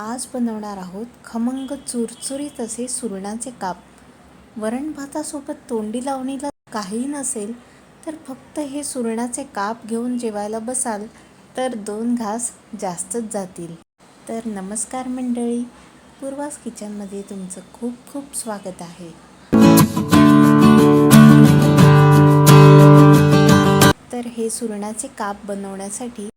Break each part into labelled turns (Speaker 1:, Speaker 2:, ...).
Speaker 1: आज बनवणार आहोत खमंग चुरचुरीत असे सुरणाचे काप. वरण भातासोबत तोंडी लावणीला काही नसेल तर फक्त हे सुरणाचे काप घेऊन जेवायला बसाल तर दोन घास जास्तच जातील. तर नमस्कार मंडळी पूर्वास किचनमध्ये तुमचं खूप खूप स्वागत आहे. तर हे सुरणाचे काप बनवण्यासाठी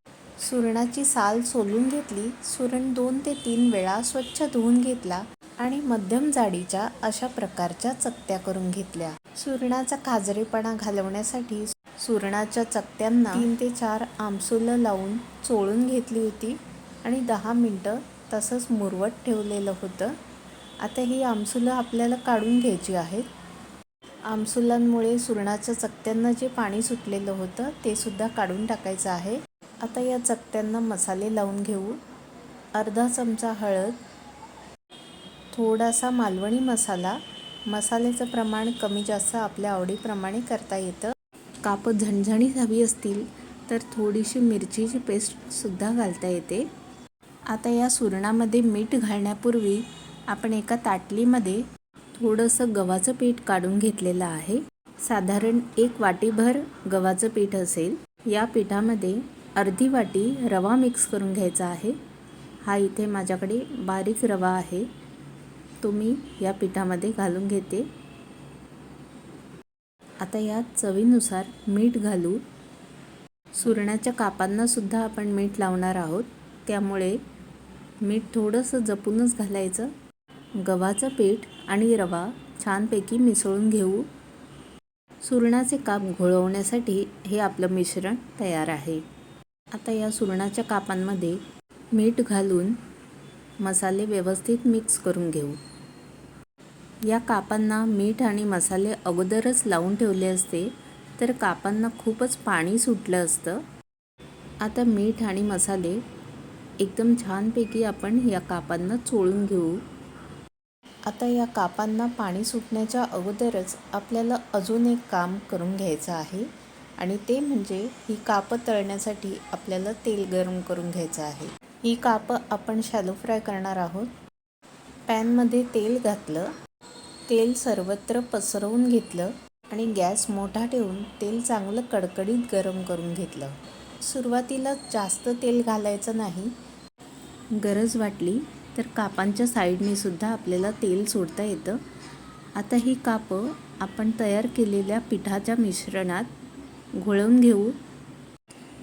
Speaker 1: सुरणाची साल सोलून घेतली सुरण दोन ते तीन वेळा स्वच्छ धुवून घेतला आणि मध्यम जाडीच्या अशा प्रकारच्या चकत्या करून घेतल्या. सुरणाचा खाजरेपणा घालवण्यासाठी सुरणाच्या चकत्यांना तीन ते चार आमसुलं लावून चोळून घेतली होती आणि दहा मिनटं तसंच मुरवत ठेवलेलं होतं. आता ही आमसुलं आपल्याला काढून घ्यायची आहेत. आमसुलांमुळे सुरणाच्या चकत्यांना जे पाणी सुटलेलं होतं ते सुद्धा काढून टाकायचं आहे. आता या चकत्यांना मसाले लावून घेऊ. अर्धा चमचा हळद थोडासा मालवणी मसाला. मसाल्याचं प्रमाण कमी जास्त आपल्या आवडीप्रमाणे करता येतं. कापं झणझणीत हवी असतील तर थोडीशी मिरचीची पेस्टसुद्धा घालता येते. आता या सुरणामध्ये मीठ घालण्यापूर्वी आपण एका ताटलीमध्ये थोडंसं गव्हाचं पीठ काढून घेतलेलं आहे. साधारण एक वाटीभर गव्हाचं पीठ असेल. या पिठामध्ये अर्धी वाटी रवा मिक्स करून घ्यायचा आहे. हा इथे माझ्याकडे बारीक रवा आहे. तो मी या पिठामध्ये घालून घेते. आता यात चवीनुसार मीठ घालू. सुरणाच्या कापांनासुद्धा आपण मीठ लावणार आहोत. त्यामुळे मीठ थोडंसं जपूनच घालायचं. गव्हाचं पीठ आणि रवा छानपैकी मिसळून घेऊ. सुरणाचे काप घोळवण्यासाठी हे आपलं मिश्रण तयार आहे. आता या सुरणाच्या कापांमध्ये मीठ घालून मसाले व्यवस्थित मिक्स करून घेऊ. या कापांना मीठ आणि मसाले अगोदरच लावून ठेवले असते तर कापांना खूपच पाणी सुटलं असतं. आता मीठ आणि मसाले एकदम छानपैकी आपण या कापांना चोळून घेऊ. आता या कापांना पाणी सुटण्याच्या अगोदरच आपल्याला अजून एक काम करून घ्यायचं आहे. आणि ते म्हणजे ही कापं तळण्यासाठी आपल्याला तेल गरम करून घ्यायचं आहे. ही कापं आपण शॅलो फ्राय करणार आहोत. पॅनमध्ये तेल घातलं तेल सर्वत्र पसरवून घेतलं आणि गॅस मोठा ठेवून तेल चांगलं कडकडीत गरम करून घेतलं. सुरुवातीला जास्त तेल घालायचं नाही. गरज वाटली तर कापांच्या साईडने सुद्धा आपल्याला तेल सोडता येतं. आता ही कापं आपण तयार केलेल्या पिठाच्या मिश्रणात घोळवून घेऊ?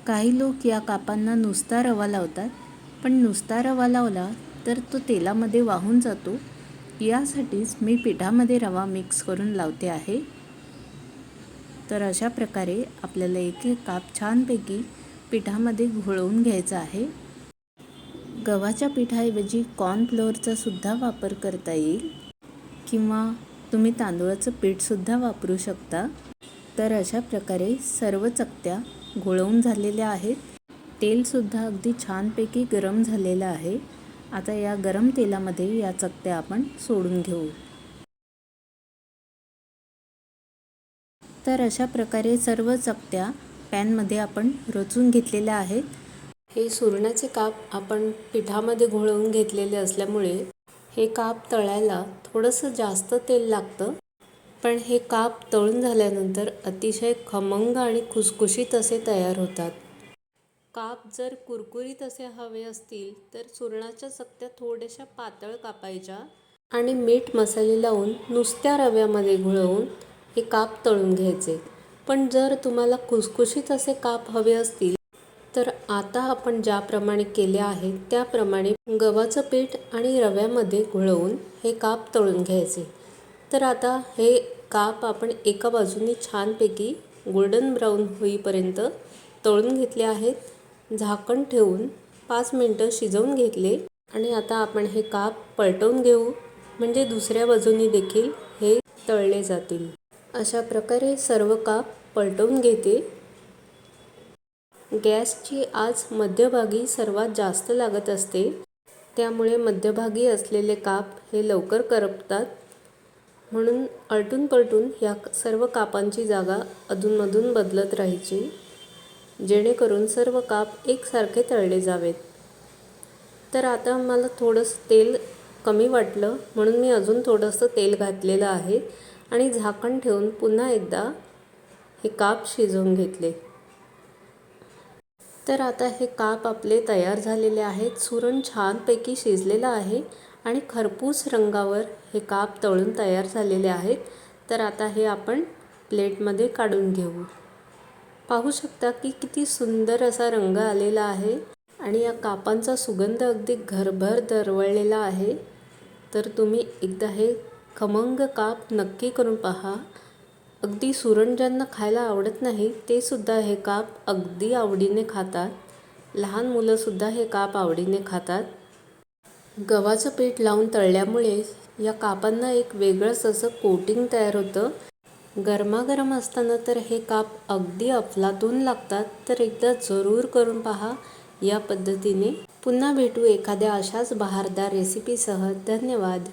Speaker 1: काही लोक या कापांना नुसता रवा लावतात पण नुसता रवा लावला तर तो तेलामध्ये वाहून जातो. यासाठीच मी पिठामध्ये रवा मिक्स करून लावते आहे. तर अशा प्रकारे आपल्याला एक एक काप छानपैकी पिठामध्ये घोळवून घ्यायचा आहे. गव्हाच्या पिठाऐवजी कॉर्नफ्लोअरचा सुद्धा वापर करता येईल. किंवा तुम्ही तांदूळाचं पीठसुद्धा वापरू शकता. तर अशा प्रकारे सर्व चकत्या घोळवून झालेल्या आहेत. तेलसुद्धा अगदी छानपैकी गरम झालेलं आहे. आता या गरम तेलामध्ये या चकत्या आपण सोडून घेऊ. तर अशा प्रकारे सर्व चकत्या पॅनमध्ये आपण रचून घेतलेल्या आहेत. हे सुरणाचे काप आपण पिठामध्ये घोळवून घेतलेले असल्यामुळे हे काप तळायला थोडंसं जास्त तेल लागतं. पण हे काप तळून झाल्यानंतर अतिशय खमंग आणि खुसखुशीत असे तयार होतात. काप जर कुरकुरीत असे हवे असतील तर सुरणाच्या चकत्या थोड्याशा पातळ कापायच्या आणि मीठ मसाले लावून नुसत्या रव्यामध्ये घुळवून हे काप तळून घ्यायचे. पण जर तुम्हाला खुसखुशीत असे काप हवे असतील तर आता आपण ज्याप्रमाणे केले आहे त्याप्रमाणे गव्हाचं पीठ आणि रव्यामध्ये घुळवून हे काप तळून घ्यायचे. तर आता हे काप आपण एका बाजूने छानपैकी गोल्डन ब्राऊन होईपर्यंत तळून घेतले आहेत. झाकण ठेवून पाच मिनटं शिजवून घेतले आणि आता आपण हे काप पलटवून घेऊ. म्हणजे दुसऱ्या बाजूनी देखील हे तळले जातील. अशा प्रकारे सर्व काप पलटवून घेते. गॅसची आज मध्यभागी सर्वात जास्त लागत असते. त्यामुळे मध्यभागी असलेले काप हे लवकर करपतात. म्हणून आलटून पलटून ह्या सर्व कापांची जागा अधूनमधून बदलत राहायची जेणेकरून सर्व काप एकसारखे तळले जावेत. तर आता मला थोडंसं तेल कमी वाटलं म्हणून मी अजून थोडंसं तेल घातलेलं आहे आणि झाकण ठेवून पुन्हा एकदा हे काप शिजवून घेतले. तर आता हे काप आपले तयार झालेले आहेत. सुरण छानपैकी शिजलेलं आहे. आणि खरपूस रंगावर हे काप तळून तयार झालेले आहेत तर आता हे आपण प्लेटमध्ये काढून घेऊ. पाहू शकता की किती सुंदर असा रंग आलेला आहे आणि या कापांचा सुगंध अगदी घरभर दरवळलेला आहे. तर तुम्ही एकदा हे खमंग काप नक्की करून पहा. अगदी सुरण ज्यांना खायला आवडत नाही ते सुद्धा हे काप अगदी आवडीने खातात. लहान मुलंसुद्धा हे काप आवडीने खातात. गव्हाचं पीठ लावून तळल्यामुळे या कापांना एक वेगळंच असं कोटिंग तयार होतं. गरमागरम असताना तर हे काप अगदी अफलातून लागतात तर एकदा जरूर करून पहा या पद्धतीने. पुन्हा भेटू एखाद्या अशाच बहारदार रेसिपीसह धन्यवाद.